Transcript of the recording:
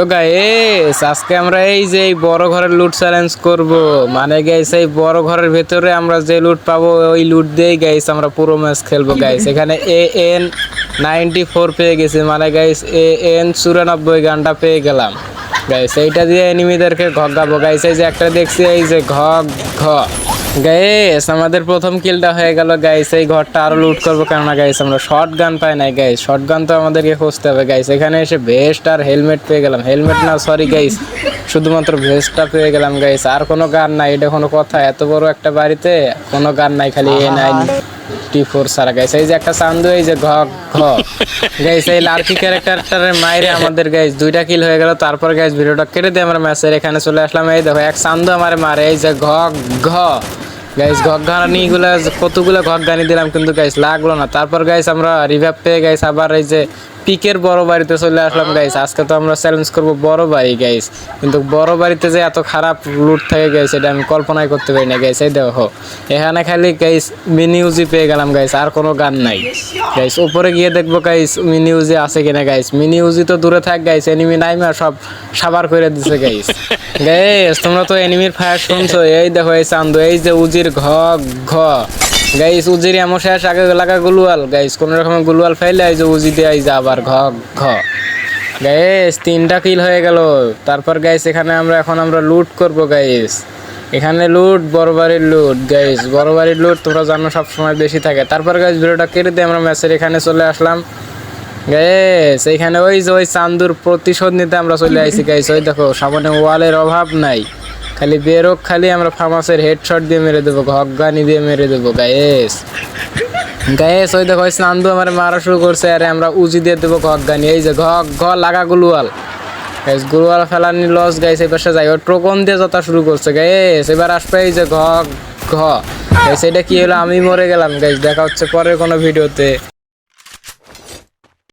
তো গাইস আজকে আমরা এই যে এই বড় ঘরের লুট চ্যালেঞ্জ করব। মানে গাইস এই বড় ঘরের ভেতরে আমরা যে লুট পাবো, ওই লুট দিয়েই গাইস আমরা পুরো ম্যাচ খেলব গাইস এখানে এ এন নাইনটি ফোর পেয়ে গেছি। মানে গাইস এ এন চুরানব্বই গানটা পেয়ে গেলাম। গাইস এইটা দিয়ে এনিমিদেরকে ঘগাবো গাইস এই যে একটা দেখছি, এই যে ঘ ঘ গাইস আমাদের প্রথম কিলটা হয়ে গেল গাইস এই ঘরটা আরও লুট করব কেননা গাইস আমরা শর্ট গান পাই নাই গাইস শর্ট গান তো আমাদেরকে খুঁজতে হবে গাইস এখানে এসে ভেস্ট আর হেলমেট পেয়ে গেলাম। হেলমেট না সরি গাইস শুধুমাত্র ভেস্টটা পেয়ে গেলাম গাইস আর কোনো গান নাই এটা কোনো কথা। এত বড় একটা বাড়িতে কোনো গান নাই খালি এ নাইন টি ফোর সারা গাইস এই যে একটা চান্দু এই যে ঘ ঘ। গাইস এই লার্কি ক্যারেক্টারটার মাইরে আমাদের গাইস দুইটা কিল হয়ে গেল। তারপর গাইস ভিডিওটা কেটে দিয়ে আমরা ম্যাচের এখানে চলে আসলাম। এই দেখো এক চান্দু আমার মারে এই যে ঘ ঘ। গাইস ঘগানি গুলা, কতগুলো ঘগানি দিলাম কিন্তু গাইস লাগল না। তারপর গাইস আমরা রিভাইভ পেয়ে গাইস আবার এই যে পিকের বড় বাড়িতে চলে আসলাম গাইস আজকে তো আমরা চ্যালেঞ্জ করব বড় বাড়ি গাইস কিন্তু বড় বাড়িতে যে এত খারাপ লুট থাকে গাইস এটা আমি কল্পনাই করতে পারি না গাইস এই দেখো এখানে খালি গাইস মিনি ইউজি পেয়ে গেলাম গাইস আর কোনো গান নাই। গাইস উপরে গিয়ে দেখব গাইস মিনি ইউজি আছে কিনা গাইস মিনি ইউজি তো দূরে থাক গাইস এনিমি নাই নাইমা সব সাবার করে দিছে গাইস গাইস তোমরা তো এনিমির ফায়ার শুনছো। এই দেখো এই চান্দু এই যে উজির ঘ ঘ। গাইস, উজির এমন শেষ, আগে লাগা গুলুয়াল। গাইস, কোন রকম গুলুয়াল ফাইলে এই উজি দিয়ে এই আবার ঘ ঘ। গাইস, তিনটা কিল হয়ে গেল। তারপর গাইস, এখানে আমরা, এখন আমরা লুট করব, গাইস। এখানে লুট, বড় বাড়ির লুট, গাইস। বড় বাড়ির লুট তোমরা জানো সব সময় বেশি থাকে। তারপর গাইস, ভিডিওটা কেটে দিয়ে আমরা ম্যাচের এখানে চলে আসলাম। গাইস এইখানে ওই যে ওই চান্দুর প্রতিশোধ নিতে আমরা চলে আইছি, গাইস। ওই দেখো, সামনে ওয়ালের অভাব নাই। খালি বেরোক খালি আমরা ফার্মাসের হেডশট দিয়ে মেরে দেবো ঘগানি দিয়ে মেরে দেবো গায়েস গাইস ওই দেখো চান্দু আমার মারা শুরু করছে, আরে আমরা উজি দিয়ে দেবো ঘগানি এই যে ঘ ঘ লাগা গুলুয়াল। গাইস গুলুয়াল ফেলানি লস গাইস এই পাশে যাই। ও টোকন দিয়ে যতা শুরু করছে গাইস এবার আসবে এই যে ঘ ঘ। গাইস এটা কি হলো? আমি মরে গেলাম গাইস দেখা হচ্ছে পরের কোনো ভিডিওতে